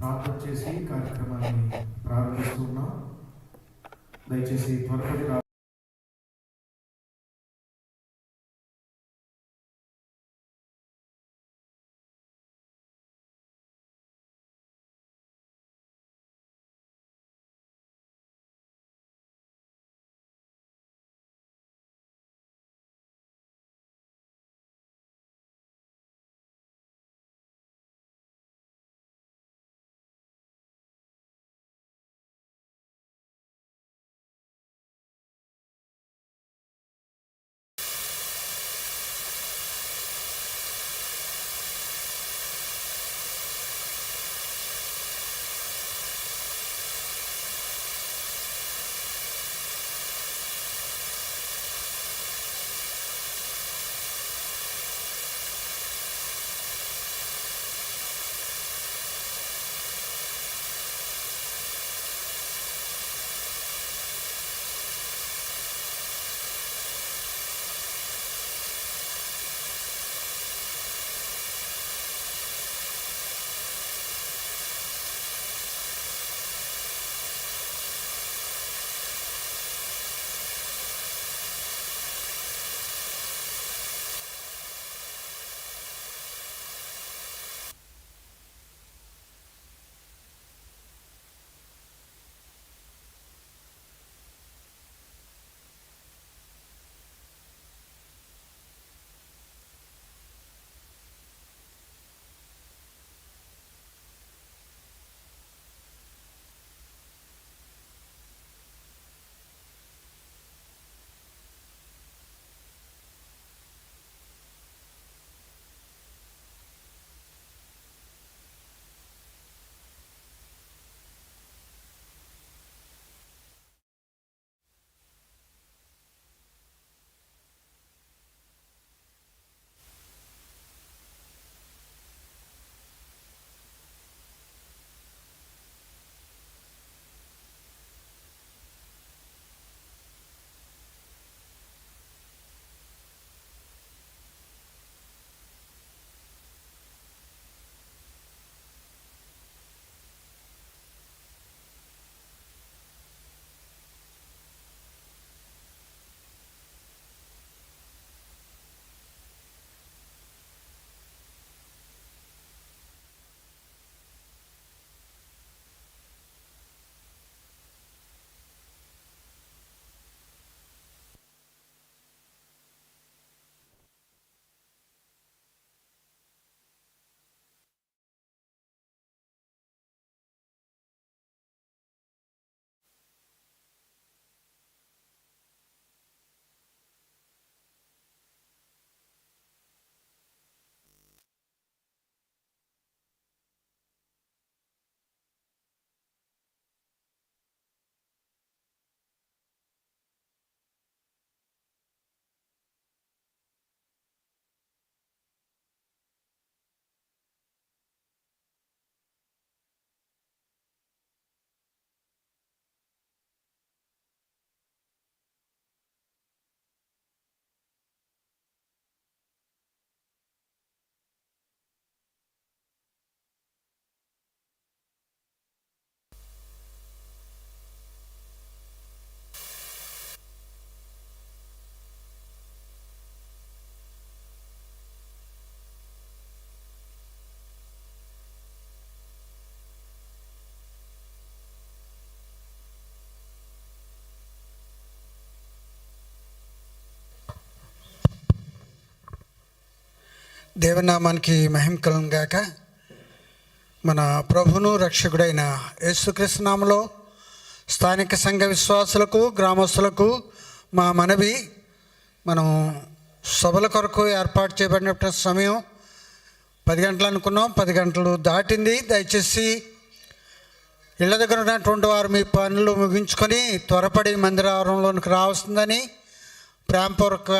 ప్రార్థన చేసి కార్యక్రమాన్ని ప్రారంభిస్తున్నాం. దయచేసి త్వరపడి రా దేవనామానికి మహిమ కలం గాక. మన ప్రభును రక్షకుడైన యేసుకృష్ణనామలో స్థానిక సంఘ విశ్వాసులకు గ్రామస్తులకు మా మనవి మనం సభల కొరకు ఏర్పాటు చేయబడిన సమయం పది గంటలు అనుకున్నాం. పది గంటలు దాటింది. దయచేసి ఇళ్ళ దగ్గర ఉన్నటువంటి వారు మీ పనులు ముగించుకొని త్వరపడి మందిరావరంలోనికి రావస్తుందని ప్రేమపూర్వక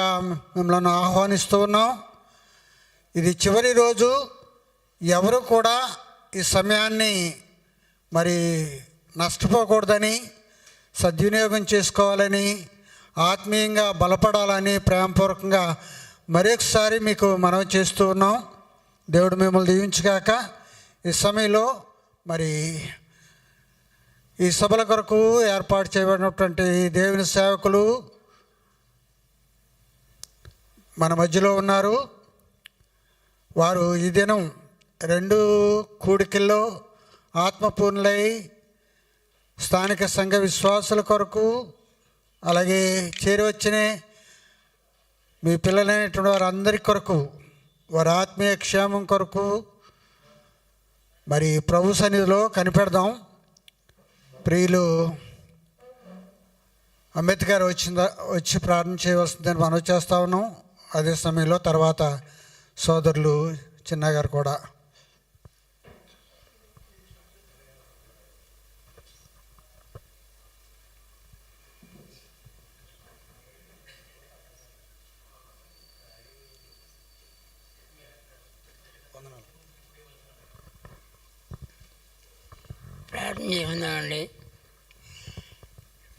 మిమ్మల్ని ఆహ్వానిస్తూ ఉన్నాం. ఇది చివరి రోజు ఎవరు కూడా ఈ సమయాన్ని మరి నష్టపోకూడదని సద్వినియోగం చేసుకోవాలని ఆత్మీయంగా బలపడాలని ప్రేమపూర్వకంగా మరొకసారి మీకు మనవి చేస్తూ ఉన్నాం. దేవుడు మిమ్మల్ని దీవించగాక ఈ సమయంలో మరి ఈ సభల కొరకు ఏర్పాటు చేయబడినటువంటి దేవుని సేవకులు మన మధ్యలో ఉన్నారు. వారు ఈ దినం రెండు కూడికల్లో ఆత్మపూర్ణులై స్థానిక సంఘ విశ్వాసుల కొరకు అలాగే చేరివచ్చిన మీ పిల్లలైనటువంటి వారందరి కొరకు వారి ఆత్మీయ క్షేమం కొరకు మరి ప్రభు సన్నిధిలో కనిపెడదాం. ప్రియులు అంబేద్కర్ వచ్చిందా వచ్చి ప్రార్థన చేయవలసిందని మనం చేస్తా ఉన్నాం. అదే సమయంలో తర్వాత సోదరులు చిన్నగారు కూడా. ప్రార్థన చేసుకుందామండి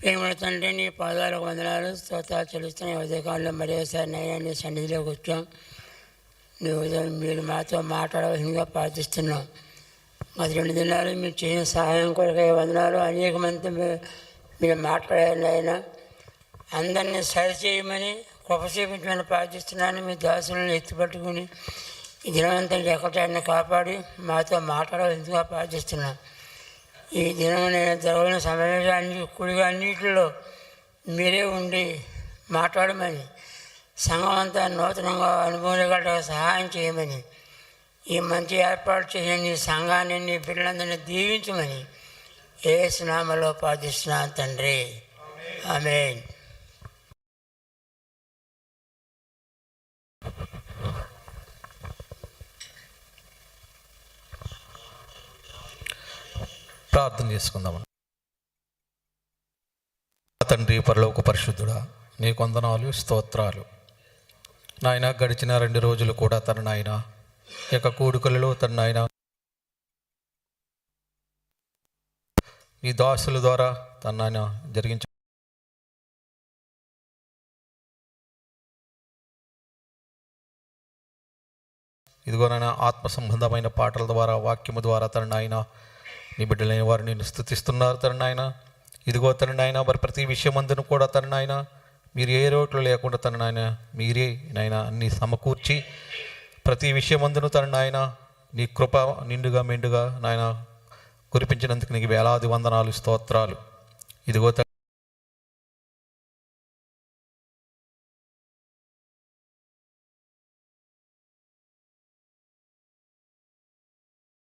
ప్రేమల తండ్రి నీ పాదాలకు వందనాలు స్తోత్రాలు చెల్లిస్తున్న. ఉదయకాలంలో మరోసారి నైనా నీ సన్నిధిలోకి వచ్చాం. నీ మీరు మాతో మాట్లాడవలసిందిగా ప్రార్థిస్తున్నాం గత రెండు దినాలు మీరు చేసిన సహాయం కొరకై వందనాలు. అనేక మంది మీరు మాట్లాడారు ఆయన అందరినీ సరిచేయమని కృప చూపించమని ప్రార్థిస్తున్నాను. మీ దాసులను ఎత్తుపట్టుకుని ఈ దినవంతా ఎక్కటాన్ని కాపాడి మాతో మాట్లాడవలసిందిగా ప్రార్థిస్తున్నాం ఈ దినం నేను జరగని అన్ని కుడిగా అన్నిటిలో మీరే ఉండి మాట్లాడమని సంఘం అంతా నూతనంగా అనుభవం సహాయం చేయమని ఈ మంచి ఏర్పాటు చేసిన నీ సంఘాన్ని నీ పిల్లలందరినీ దీవించమని ఏ స్నామలో ప్రార్థిస్తున్నాను తండ్రి. ఆమేన్. ప్రార్థన చేసుకుందాం తండ్రి పరలోక పరిశుద్ధుడా నీ కొందనాలు స్తోత్రాలు. నాయన గడిచిన రెండు రోజులు కూడా తన నాయన ఈ యొక్క కూడుకలలో తన నాయన ఈ దాసుల ద్వారా తన నాయన జరిగించ ఇదిగో నాయన ఆత్మ సంబంధమైన పాటల ద్వారా వాక్యము ద్వారా తన నాయన నీ బిడ్డలైన వారు నేను స్థుతిస్తున్నారు తన నాయన. ఇదిగో తన నాయన మరి ప్రతి విషయం అందును కూడా తన నాయన. మీరు ఏ రోట్లు లేకుండా తన నాయన మీరే నాయన అన్ని సమకూర్చి ప్రతి విషయమందును తన నాయన నీ కృప నిండుగా మెండుగా నాయన కురిపించినందుకు నీకు వేలాది వందనాలు స్తోత్రాలు. ఇదిగో